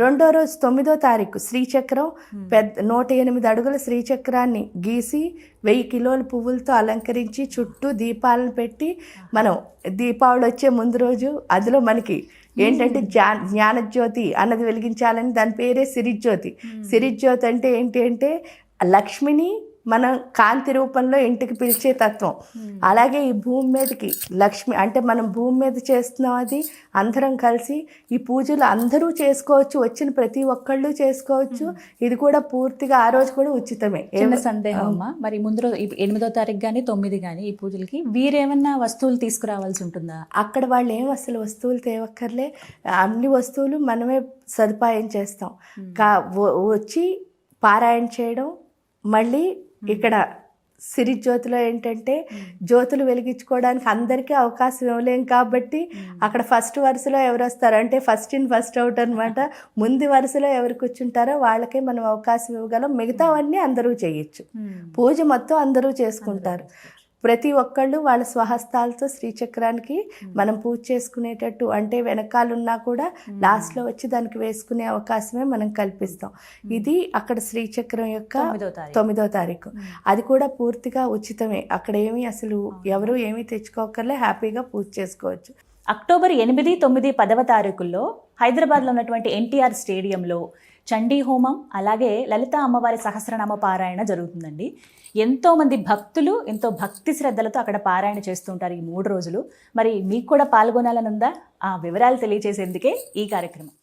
రెండో రోజు తొమ్మిదో తారీఖు శ్రీచక్రం. పెద్ద నూట ఎనిమిది అడుగుల శ్రీచక్రాన్ని గీసి వెయ్యి కిలోల పువ్వులతో అలంకరించి చుట్టూ దీపాలను పెట్టి మనం దీపావళి వచ్చే ముందు రోజు అందులో మనకి ఏంటంటే జ్ఞా జ్ఞానజ్యోతి అన్నది వెలిగించాలని దాని పేరే సిరిజ్యోతి. సిరిజ్యోతి అంటే ఏంటి అంటే లక్ష్మిని మనం కాంతి రూపంలో ఇంటికి పిలిచే తత్వం. అలాగే ఈ భూమి మీదకి లక్ష్మి అంటే మనం భూమి మీద చేస్తున్నాం అది అందరం కలిసి ఈ పూజలు అందరూ చేసుకోవచ్చు వచ్చిన ప్రతి ఒక్కళ్ళు చేసుకోవచ్చు. ఇది కూడా పూర్తిగా ఆ రోజు కూడా ఉచితమే. చిన్న సందేహం అమ్మా మరి ముందు రోజు ఎనిమిదో తారీఖు కానీ తొమ్మిది కానీ ఈ పూజలకి వీరేమన్నా వస్తువులు తీసుకురావాల్సి ఉంటుందా? అక్కడ వాళ్ళు ఏం అసలు వస్తువులు తేవక్కర్లే. అన్ని వస్తువులు మనమే సదుపాయం చేస్తాం. కా వ- వచ్చి పారాయణ చేయడం మళ్ళీ ఇక్కడ సిరి జ్యోతిలో ఏంటంటే జ్యోతులు వెలిగించుకోవడానికి అందరికీ అవకాశం ఇవ్వలేం కాబట్టి అక్కడ ఫస్ట్ వరుసలో ఎవరు వస్తారు? అంటే ఫస్ట్ ఇన్ ఫస్ట్ అవుట్ అనమాట ముందు వరుసలో ఎవరు కూర్చుంటారో వాళ్ళకే మనం అవకాశం ఇవ్వగలం. మిగతావన్నీ అందరూ చేయొచ్చు. పూజ మొత్తం అందరూ చేసుకుంటారు. ప్రతి ఒక్కళ్ళు వాళ్ళ స్వహస్తాలతో శ్రీచక్రానికి మనం పూజ చేసుకునేటట్టు అంటే వెనకాలన్నా కూడా లాస్ట్లో వచ్చి దానికి వేసుకునే అవకాశమే మనం కల్పిస్తాం. ఇది అక్కడ శ్రీచక్రం యొక్క తొమ్మిదో తారీఖు. అది కూడా పూర్తిగా ఉచితమే. అక్కడ ఏమీ అసలు ఎవరు ఏమీ తెచ్చుకోకర్లే హ్యాపీగా పూజ చేసుకోవచ్చు. అక్టోబర్ ఎనిమిది తొమ్మిది పదవ తారీఖుల్లో హైదరాబాద్లో ఉన్నటువంటి ఎన్టీఆర్ స్టేడియంలో చండీ హోమం అలాగే లలిత అమ్మవారి సహస్రనామ పారాయణ జరుగుతుందండి. ఎంతోమంది భక్తులు ఎంతో భక్తి శ్రద్ధలతో అక్కడ పారాయణ చేస్తుంటారు ఈ మూడు రోజులు. మరి మీకు కూడా పాల్గొనాలని ఉందా ఆ వివరాలు తెలియజేసేందుకే ఈ కార్యక్రమం.